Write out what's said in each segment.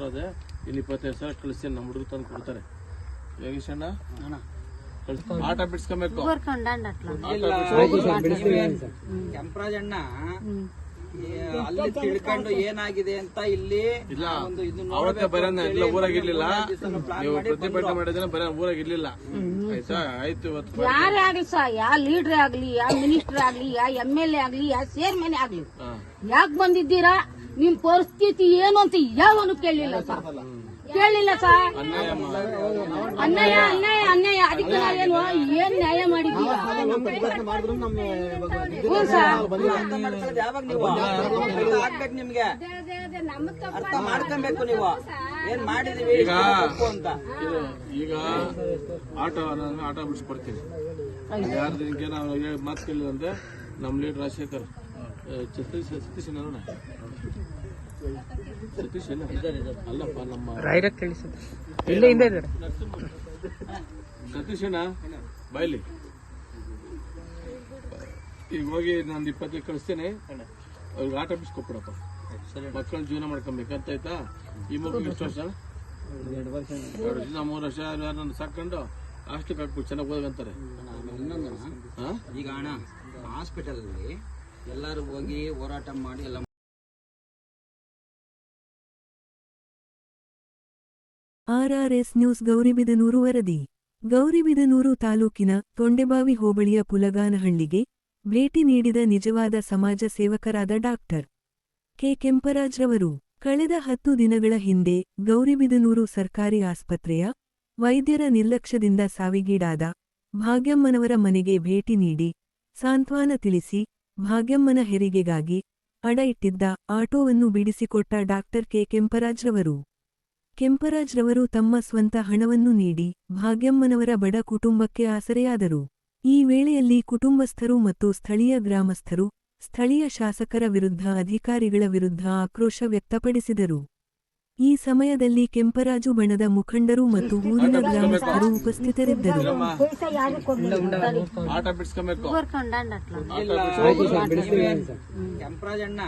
ಸಾವಿರ ಅದೇ ಇನ್ನು ಇಪ್ಪತ್ತೈದು ಸಾವಿರ ಕಳಿಸಿ ನಮ್ಮ ಹುಡುಗರು ತಂದು ಕೊಡ್ತಾರೆ. ಯೋಗೇಶ್ ಅಣ್ಣ? ಆಟ ಬಿಡ್ಸ್ಕೊಬೇಕು. ಕೆಂಪರಾಜ್ ಅಣ್ಣ ಅಲ್ಲಿ ತಿಳ್ಕೊಂಡು ಏನಾಗಿದೆ ಅಂತ ಇಲ್ಲಿ ಇಲ್ಲ. ಒಂದು ಇದು ಅವತ್ತೇ ಬರೋಣ ಎಲ್ಲ ಊರಾಗಿರ್ಲಿಲ್ಲ ನೀವು ಪ್ರತಿಭಟನೆ ಮಾಡಿದ್ರೆ ಬರ ಊರಾಗಿರ್ಲಿಲ್ಲ ಆಯ್ತಾ? ಆಯ್ತು ಇವತ್ತು ಯಾರೇ ಆಗ್ಲಿ ಸಾ ಯಾ ಲೀಡರ್ ಆಗ್ಲಿ ಯಾ ಮಿನಿಸ್ಟರ್ ಆಗ್ಲಿ ಯಾವ ಎಂ ಎಲ್ ಎ ಆಗ್ಲಿ ಯಾವ ಚೇರ್ಮನ್ ಆಗ್ಲಿ. ಯಾಕೆ ಬಂದಿದ್ದೀರಾ? ನಿಮ್ ಪರಿಸ್ಥಿತಿ ಏನು ಅಂತ ಯಾವನು ಕೇಳಲಿಲ್ಲ ಸರ್. ಕೇಳಲಿಲ್ಲ ಸರ್. ಅನ್ಯಾಯ ಅನ್ಯಾಯ ಅನ್ಯಾಯ. ಅದಕ್ಕೆ ನಾವೇನು ಏನ್ ನ್ಯಾಯ ಹ್ಞೂ ಸರ್. ಆಗ್ಬೇಕು ನಿಮ್ಗೆ ಅರ್ಥ ಮಾಡ್ಕೊಬೇಕು ನೀವು ಏನ್ ಮಾಡಿದೀವಿ ಈಗ ಈಗ ಆಟೋ ನಾನು ಆಟೋ ಬಿಡಿಸ್ಕೊಡ್ತೀನಿ. ಯಾರು ನಿಮ್ಗೆ ನಾವು ಮಾತು ಕೇಳಿದಂತೆ ನಮ್ ನಮ್ಮ ಲೀಡರ್ ರಾಜಶೇಖರ್ ಆ, ಸತೀಶ್ ಸತೀಶ್ ನೋಡ ಸತೀಶ್ ಏನ ಅಲ್ಲಪ್ಪ ನಮ್ಮ ಸತೀಶ್ ಏನ ಬಾಯ್ಲಿ. ಈಗ ಹೋಗಿ ನಾನು ಇಪ್ಪತ್ತೈದು ಕಳಿಸ್ತೇನೆ. ಅವ್ರಿಗೆ ಆಟ ಬಿಡಿಸ್ಕೊಬಿಡಪ್ಪ ಮಕ್ಕಳ ಜೀವನ ಮಾಡ್ಕೊಬೇಕಂತ ಆಯ್ತಾ? ಈ ಮಗು ಎಷ್ಟು ವರ್ಷ? ಎರಡು ವರ್ಷ ಮೂರು ವರ್ಷ ಯಾರನ್ನ ಸಾಕೊಂಡು ಹಾಸ್ಟೆಲ್ ಹಾಕ್ಬಿಟ್ಟು ಚೆನ್ನಾಗಿ ಓದ್ಕಂತಾರೆ ಈಗ ಅಣ್ಣ ಹಾಸ್ಪಿಟಲ್ ಅಲ್ಲಿ ಎಲ್ಲರೂ ಹೋಗಿ ಹೋರಾಟ ಮಾಡಿ ಎಲ್ಲ ಆರ್ಆರ್ಎಸ್ ನ್ಯೂಸ್ ಗೌರಿಬಿದನೂರು ವರದಿ. ಗೌರಿಬಿದನೂರು ತಾಲೂಕಿನ ತೊಂಡೆಬಾವಿ ಹೋಬಳಿಯ ಪುಲಗಾನಹಳ್ಳಿಗೆ ಭೇಟಿ ನೀಡಿದ ನಿಜವಾದ ಸಮಾಜ ಸೇವಕರಾದ ಡಾಕ್ಟರ್ ಕೆ. ಕೆಂಪರಾಜ್ರವರು ಕಳೆದ ಹತ್ತು ದಿನಗಳ ಹಿಂದೆ ಗೌರಿಬಿದನೂರು ಸರ್ಕಾರಿ ಆಸ್ಪತ್ರೆಯ ವೈದ್ಯರ ನಿರ್ಲಕ್ಷ್ಯದಿಂದ ಸಾವಿಗೀಡಾದ ಭಾಗ್ಯಮ್ಮನವರ ಮನೆಗೆ ಭೇಟಿ ನೀಡಿ ಸಾಂತ್ವನ ತಿಳಿಸಿ ಭಾಗ್ಯಮ್ಮನ ಹೆರಿಗೆಗಾಗಿ ಅಡ ಇಟ್ಟಿದ್ದ ಆಟೋವನ್ನು ಬಿಡಿಸಿಕೊಟ್ಟ ಡಾಕ್ಟರ್ ಕೆ. ಕೆಂಪರಾಜ್ರವರು ಕೆಂಪರಾಜ್ರವರು ತಮ್ಮ ಸ್ವಂತ ಹಣವನ್ನು ನೀಡಿ ಭಾಗ್ಯಮ್ಮನವರ ಬಡ ಕುಟುಂಬಕ್ಕೆ ಆಸರೆಯಾದರು. ಈ ವೇಳೆಯಲ್ಲಿ ಕುಟುಂಬಸ್ಥರು ಮತ್ತು ಸ್ಥಳೀಯ ಗ್ರಾಮಸ್ಥರು ಸ್ಥಳೀಯ ಶಾಸಕರ ವಿರುದ್ಧ ಅಧಿಕಾರಿಗಳ ವಿರುದ್ಧ ಆಕ್ರೋಶ ವ್ಯಕ್ತಪಡಿಸಿದರು. ಈ ಸಮಯದಲ್ಲಿ ಕೆಂಪರಾಜು ಬಣದ ಮುಖಂಡರು ಮತ್ತು ಊರಿನ ಗ್ರಾಮಸ್ಥರು ಉಪಸ್ಥಿತರಿದ್ದರು. ಕೆಂಪರಾಜಣ್ಣ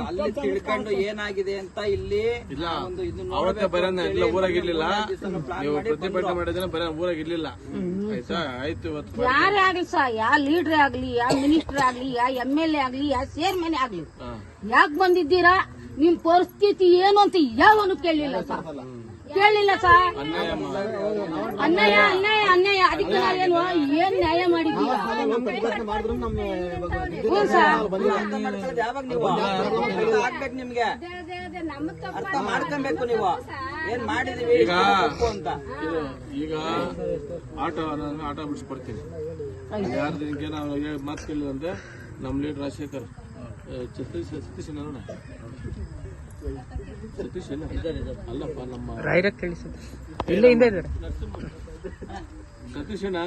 ಅಲ್ಲಿ ತಿಳ್ಕೊಂಡು ಏನಾಗಿದೆ ಅಂತ ಇಲ್ಲಿ ಇಲ್ಲ ಒಂದು ಇದು ಅವತ್ತೇ ಬರೋಣ ಎಲ್ಲ ಊರಾಗಿರ್ಲಿಲ್ಲ plan ನೀವು ಪ್ರತಿಭಟನೆ ಮಾಡಿದ್ರೆ ಬರ ಊರಾಗಿರ್ಲಿಲ್ಲ ಆಯ್ತಾ? ಆಯ್ತು ಇವತ್ತು ಯಾರೇ ಆಗ್ಲಿ ಸಾ ಯಾ ಲೀಡರ್ ಆಗ್ಲಿ ಯಾ ಮಿನಿಸ್ಟರ್ ಆಗ್ಲಿ ಯಾ ಎಂ ಎಲ್ ಎ ಆಗ್ಲಿ ಯಾ ಚೇರ್ಮನ್ ಆಗ್ಲಿ. ಯಾಕೆ ಬಂದಿದ್ದೀರಾ? ನಿಮ್ ಪರಿಸ್ಥಿತಿ ಏನು ಅಂತ ಯಾವನು ಕೇಳಲಿಲ್ಲ ಸರ್ ಕೇಳಲಿಲ್ಲ ಸರ್ ಅನ್ಯಾಯ ಅನ್ಯಾಯ ಅನ್ಯಾಯ ಅನ್ಯಾಯ. ಅದಕ್ಕೆ ನಾವೇನು ಏನ್ ನ್ಯಾಯ ಹ್ಞೂ ಸರ್ ಮಾಡ್ಕೊಳ್ಳೋದು ಯಾವಾಗ ನೀವು? ಆಗ್ಬೇಕು ನಿಮ್ಗೆ. ಅರ್ಥ ಮಾಡ್ಕೊಬೇಕು ನೀವು. ಏನ್ ಮಾಡಿದೀವಿ? ಈಗ ಅಂತ. ಇದು ಈಗ ಆಟೋ ನಾನು ಆಟೋ ಬಿಡಿಸ್ಕೊಡ್ತೀನಿ. ಯಾರು ನಿಮ್ಗೆ ನಾವು ಮಾತು ಅಂದ್ರೆ ನಮ್ಮ ಲೀಡರ್ ರಾಜಶೇಖರ್ ಸತೀಶ್ ಸತೀಶ್ ನೋಡ ಸತೀಶ್ ಏನ ಅಲ್ಲಪ್ಪ ನಮ್ಮ ಸತೀಶ್ ಏನ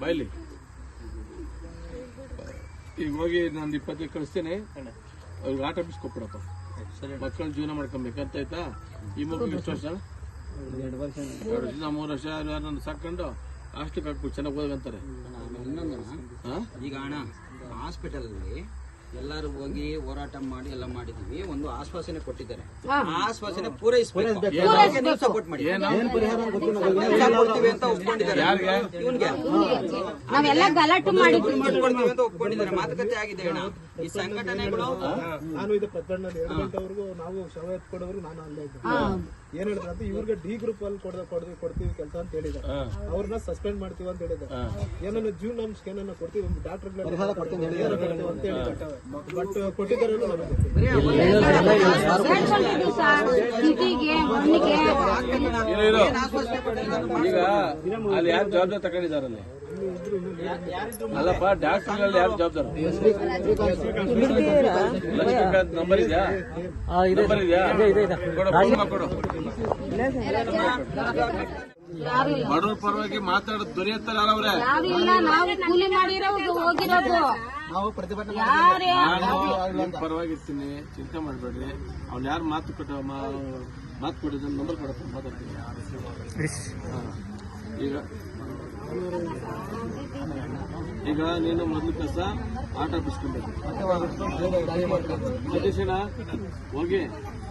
ಬಾಯ್ಲಿ ಈಗ ಹೋಗಿ ನಾನು ಇಪ್ಪತ್ತೈದು ಕಳಿಸ್ತೇನೆ. ಅವ್ರಿಗೆ ಆಟ ಬಿಡಿಸ್ಕೊಬಿಡಪ್ಪ ಮಕ್ಕಳ ಜೀವನ ಮಾಡ್ಕೊಬೇಕಂತ ಆಯ್ತಾ? ಈ ಮಗು ಎಷ್ಟು ವರ್ಷ? ಎರಡು ವರ್ಷ ಮೂರು ವರ್ಷ ಯಾರನ್ನ ಸಾಕೊಂಡು ಅಷ್ಟಕ್ಕೆ ಹಾಕ್ಬಿಟ್ಟು ಚೆನ್ನಾಗಿ ಓದಂತಾರೆ ಈಗ ಅಣ್ಣ ಹಾಸ್ಪಿಟಲ್ ಅಲ್ಲಿ ಎಲ್ಲರೂ ಹೋಗಿ ಹೋರಾಟ ಮಾಡಿ ಎಲ್ಲ ಮಾಡಿದೀವಿ ಒಂದು ಆಶ್ವಾಸನೆ ಕೊಟ್ಟಿದ್ದಾರೆ. ಆ ಆಶ್ವಾಸನೆ ಪೂರೈಸಬೇಕು. ಸಪೋರ್ಟ್ ಮಾಡಿ ಕೊಡ್ತೀವಿ ಅಂತ ಒಪ್ಕೊಂಡಿದ್ದಾರೆ. ಯಾರಿಗೆ? ಇವನ್ಗೆ. ನಾವೆಲ್ಲ ಗಲಾಟೆ ಮಾಡಿದ್ವಿ ಮಾಡ್ಕೊಡ್ತೀವಿ ಅಂತ ಒಪ್ಕೊಂಡಿದ್ದಾರೆ. ಮಾತುಕತೆ ಆಗಿದೆ ಅಣ್ಣ. ಈ ಸಂಘಟನೆಗಳು ನಾನು ಇದು ಪ್ರಕರಣ ಎರಡು ಗಂಟೆವರೆಗೂ ನಾವು ಶವ ಎತ್ಕೊಡೋರು ನಾನು ಅಲ್ಲೇ ಇದ್ದೆ ಏನ್ ಹೇಳಿದ್ರೆ ಅಂತ ಇವ್ರಿಗೆ ಡಿ ಗ್ರೂಪ್ ಅಲ್ಲಿ ಕೊಡ್ದ ಕೊಡ್ತೀವಿ ಕೊಡ್ತೀವಿ ಕೆಲಸ ಅಂತ ಹೇಳಿದ್ರು ಅವ್ರನ್ನ ಸಸ್ಪೆಂಡ್ ಮಾಡ್ತೀವಿ ಅಂತ ಹೇಳಿದ್ದಾರೆ. ಏನನ್ನ ಜೀವನಾಂಶ ಏನನ್ನ ಕೊಡ್ತೀವಿ ಒಂದು ಡಾಕ್ಟರ್ ಅಂತ ಹೇಳಿದ್ದಾರೆ ಬಟ್ ಕೊಟ್ಟಿದ್ದಾರೆ. ಈಗ ಅಲ್ಲಿ ಯಾರು ಜವಾಬ್ದಾರಿ ತಗೊಂಡಿದಾರಲ್ಲಿ ಅಲ್ಲಪ್ಪ ಡಾಕ್ಟರ್ ಯಾರು ಜವಾಬ್ದಾರ? ಲಕ್ಷ್ಮೀಕಾಂತ್ ನಂಬರ್ ಇದೆಯಾ? ನಂಬರ್ ಇದೆಯಾ? ಕೊಡು ಬಡವ್ರ ಪರವಾಗಿ ಮಾತಾಡೋದು ದೊರೆಯುತ್ತಾರೆ ಯಾರವ್ರೆ ನಾವು ಕೂಲಿ ಮಾಡಿರೋದು ಹೋಗಿರೋದು ನಾನು ನಿಮ್ ಪರವಾಗಿ ಇರ್ತೀನಿ ಚಿಂತೆ ಮಾಡಬೇಡ್ರಿ ಅವ್ನು ಯಾರು ಮಾತು ಕೊಟ್ಟ ಮಾತು ಕೊಟ್ಟಿದ್ದ ನಂಬರ್ ಕೊಡಪ್ಪ ಮಾತಾಡ್ತೀನಿ. ಹಾ. ಈಗ ಈಗ ನೀನು ಮೊದಲು ಕಸ ಆಟ ಬಿಸ್ಕೊಬೇಕು ಸತೀಶಣ್ಣ ಹೋಗಿ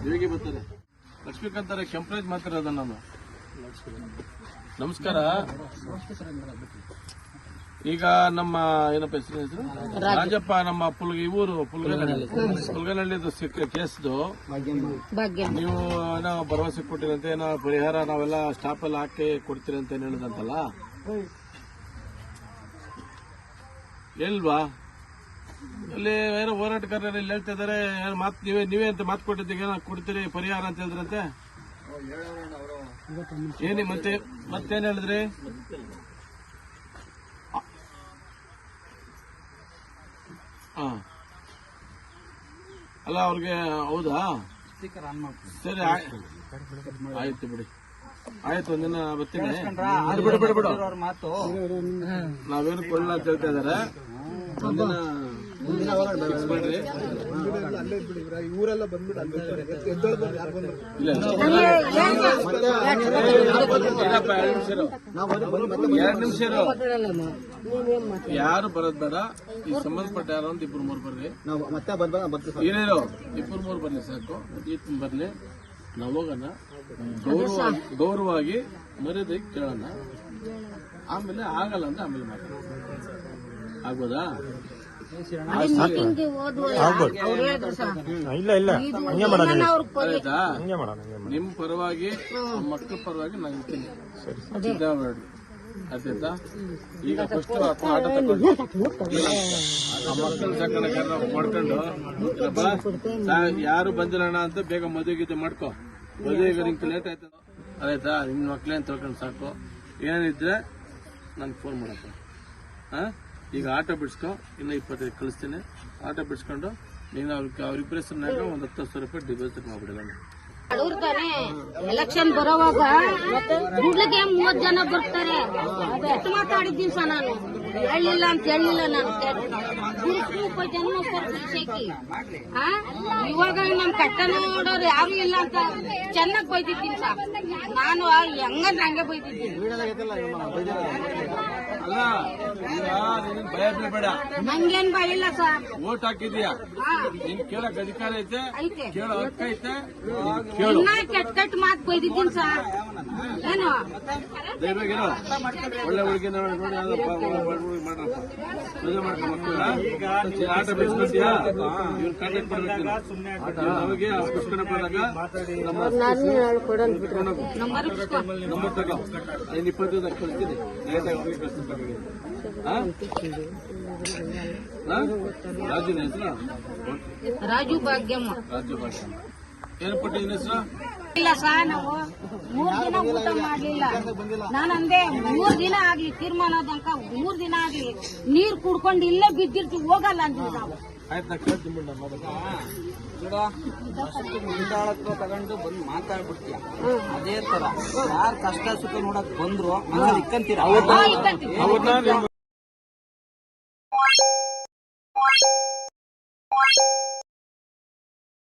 ಹೇಗೆ ಬರ್ತಾರೆ ಲಕ್ಷ್ಮೀಕಾಂತರ ಕೆಂಪರಾಜ್ ಮಾತಾಡೋದ ನಾನು? ನಮಸ್ಕಾರ. ಈಗ ನಮ್ಮ ಏನಪ್ಪ ಹೆಸರು ಹೆಸರು? ರಾಜಪ್ಪ. ನಮ್ಮ ಪುಲ್ಗ ಇವರು ಪುಲ್ಗನಹಳ್ಳಿ. ಪುಲ್ಗನಹಳ್ಳಿದು ಸಿಕ್ಕ ಕೇಸ್ದು. ನೀವು ಏನೋ ಭರವಸೆ ಕೊಟ್ಟಿರಂತೆ ಏನೋ ಪರಿಹಾರ ನಾವೆಲ್ಲ ಸ್ಟಾಪ್ ಎಲ್ಲ ಹಾಕಿ ಕೊಡ್ತೀರಿ ಅಂತ ಹೇಳಿದಂತಲ್ಲ? ಎಲ್ವಾ ಅಲ್ಲಿ ಏನೋ ಹೋರಾಟಗಾರರು ಇಲ್ಲಿ ಹೇಳ್ತಾ ಇದಾರೆ ಮಾತ್ ನೀವೇ ನೀವೇ ಅಂತ ಮಾತು ಕೊಟ್ಟಿದ್ದೀಗ ಕೊಡ್ತೀರಿ, ಪರಿಹಾರ ಅಂತ ಹೇಳಿದ್ರಂತೆ. ಏನಿ ಮತ್ತೆ ಮತ್ತೇನು ಹೇಳಿದ್ರಿ? ಹಾಂ ಅಲ್ಲ, ಅವ್ರಿಗೆ ಹೌದಾ? ಸರಿ ಆಯ್ತು ಬಿಡಿ. ಆಯ್ತು ಒಂದಿನ ಬರ್ತೀನಿ. ಬಿಡು ಬಿಡು ಬಿಡು. ಅವ್ರ ಮಾತು. ನಾವೇನು ಕೊಳ್ಳ ಅಂತ ಹೇಳ್ತಾ ಇದಾರೆ. ಒಂದಿನ fix ಮಾಡ್ರಿ ಅಲ್ಲೇ ಬಿಡಿ ಇವ್ರ ಈ ಊರೆಲ್ಲ ಬಂದ್ಬಿಟ್ಟು ಅಲ್ಲಿ ಯಾರು ಬಂದ್ರು ಇಲ್ಲ ಇಲ್ಲಪ್ಪ, ಎರಡ್ ನಿಮಿಷ ಇರು. ಎರಡ್ ನಿಮಿಷ ಇರು. ಯಾರು ಬರೋದ್ ಬೇಡ. ಈ ಸಂಬಂಧಪಟ್ಟ ಯಾರೋ ಅಂತ ಇಬ್ರು ಮೂರು ಬರ್ರಿ. ನಾವು ಮತ್ತೆ ಬರ್ಬೇಕು ಬರ್ತೀವಿ ಏನೇನು ಇಬ್ರು ಮೂರು ಬರ್ಲಿ ಸಾಕು. ಈತ್ ಬರ್ಲಿ. ನಾವು ಹೋಗೋಣ. ಗೌರವ ಗೌರವವಾಗಿ ಮರ್ಯಾದೆ ಕೇಳೋಣ. ಆಮೇಲೆ ಆಗಲ್ಲ ಅಂದ್ರೆ ಆಮೇಲೆ ಮಾತಾಡೋಣ. ಆಗ್ಬೋದಾ? ಇಲ್ಲ ಇಲ್ಲ. ನಿಮ್ ಪರವಾಗಿ ಮಕ್ಕಳ ಪರವಾಗಿ ನಾನು ಇರ್ತೀನಿ ಆಯ್ತಾ? ಈಗ ಫಸ್ಟ್ ಆಟ ತಗೊಂಡು. ಮಕ್ಕಳ ಸಾಕಣೆಗಾರ ಮಾಡ್ಕೊಂಡು. ಯಾರು ಬಂದಿರೋಣ ಅಂತ ಬೇಗ ಮದುವೆ ಗಿದ್ದೆ ಮಾಡ್ಕೊ. ಮದುವೆಗೆ ನಿಂಗೆ ಲೇಟ್ ಆಯ್ತು ಆಯ್ತಾ? ನಿಮ್ಮ ಅಂತ ತಿಳ್ಕೊಂಡು ಸಾಕು. ಏನಿದ್ರೆ ನನ್ಗೆ ಫೋನ್ ಮಾಡಪ್ಪ. ಹಾ? ಈಗ ಆಟೋ ಬಿಡ್ಸ್ಕೊ, ಇನ್ನೂ ಇಪ್ಪತ್ತೈದು ಕಳಿಸ್ತೀನಿ. ಆಟೋ ಬಿಡ್ಸ್ಕೊಂಡು ನೀನು ಅವ್ರಿಗೆ ಅವ್ರಿಬ್ಬರ ಹೆಸರಿನಾಗ ಒಂದು ಹತ್ತು ಸಾವಿರ ರೂಪಾಯಿ ಡಿಪಾಸಿಟ್ ಮಾಡ್ಬಿಡಿ ಬಡವ್ರು ಎಲೆಕ್ಷನ್ ಬರೋವಾಗ ಗುಡ್ಲಿಗೆ ಮೂವತ್ ಜನ ಬರ್ತಾರೆ. ಮಾತಾಡಿದ್ದೀನಿ ಸರ್ ನಾನು. ಹೇಳಿಲ್ಲ ಅಂತ ಹೇಳಿಲ್ಲ ನಾನು ಗುರುಕು ಜನ್ಮ ಶೇಖಿ. ಹಾ ಇವಾಗ ನಮ್ ಕಟ್ಟ ನೋಡೋರು ಯಾರು ಇಲ್ಲ ಅಂತ ಚೆನ್ನಾಗ್ ಬೈದಿದ್ದೀನಿ ಸರ್ ನಾನು ಹೆಂಗಂದ್ರೆ ಹಂಗೆ ಬೈದಿದ್ದೀನಿ. ನಂಗೇನ್ ಭಯ ಇಲ್ಲ ಸರ್ ಓಟ್ ಹಾಕಿದ್ಯಾ ನಿನ್ ಕೇಳಕ್ ಅಧಿಕಾರ ಐತೆ? ಕೇಳೋ ಹಕ್ಕ ಐತೆ? ಕೆಟ್ಟ ಕೆಟ್ಟ ಮಾತು ಬೈದಿದ್ದೀನಿ ಸರ್ ಏನು ದಯವಾಗಿರೋ ಒಳ್ಳೆ ಹುಡುಗಿ ನೋಡಿ ಹುಡುಗಿ ಮಾಡ್ರಪ್ಪ. ಮದುವೆ ಮಾಡ್ಕೊಂಡ್ ಆಟ ಬೆಳೆಸ್ಕೊತೀಯಾ ಇವ್ರು ಕಾಂಟ್ಯಾಕ್ಟ್ ಮಾಡ್ಬೇಕು ನಮಗೆ ನಂಬರ್ ತಗೋ ಐದು ಇಪ್ಪತ್ತೈದು ಕಳಿಸ್ತೀನಿ. ಕಳಿಸ್ತೀನಿ ರಾಜು ಭಾಗ್ಯಮ್ಮ. ರಾಜು ಭಾಗ್ಯಮ್ಮ. ಏನು ಕೊಟ್ಟಿದ್ದೀನಿ ಹೆಸರು? ಇಲ್ಲ ಸಾ ನಾವು ಮೂರ್ ದಿನ ಊಟ ಮಾಡ್ಲಿಲ್ಲ. ನಾನು ಅಂದೆ ಮೂರ್ ದಿನ ಆಗ್ಲಿ ತೀರ್ಮಾನ ತನಕ ಮೂರ್ ದಿನ ಆಗ್ಲಿ ನೀರ್ ಕುಡ್ಕೊಂಡು ಇಲ್ಲೇ ಬಿದ್ದಿರ್ತೀವಿ ಹೋಗಲ್ಲ ಅಂದ್ವಿ ನಾವು. ಆಯ್ತು ನಾ ಕೇಳ್ತೀನಿ ಬಿಡು ನಮ್ಮ ತಗೊಂಡು ಬಂದು ಮಾತಾಡ್ಬಿಡ್ತೀಯ. ಅದೇ ತರ. ಯಾರು ಕಷ್ಟ ಸುಖ ನೋಡಕ್ ಬಂದ್ರು ಇಕ್ಕಂತೀರ?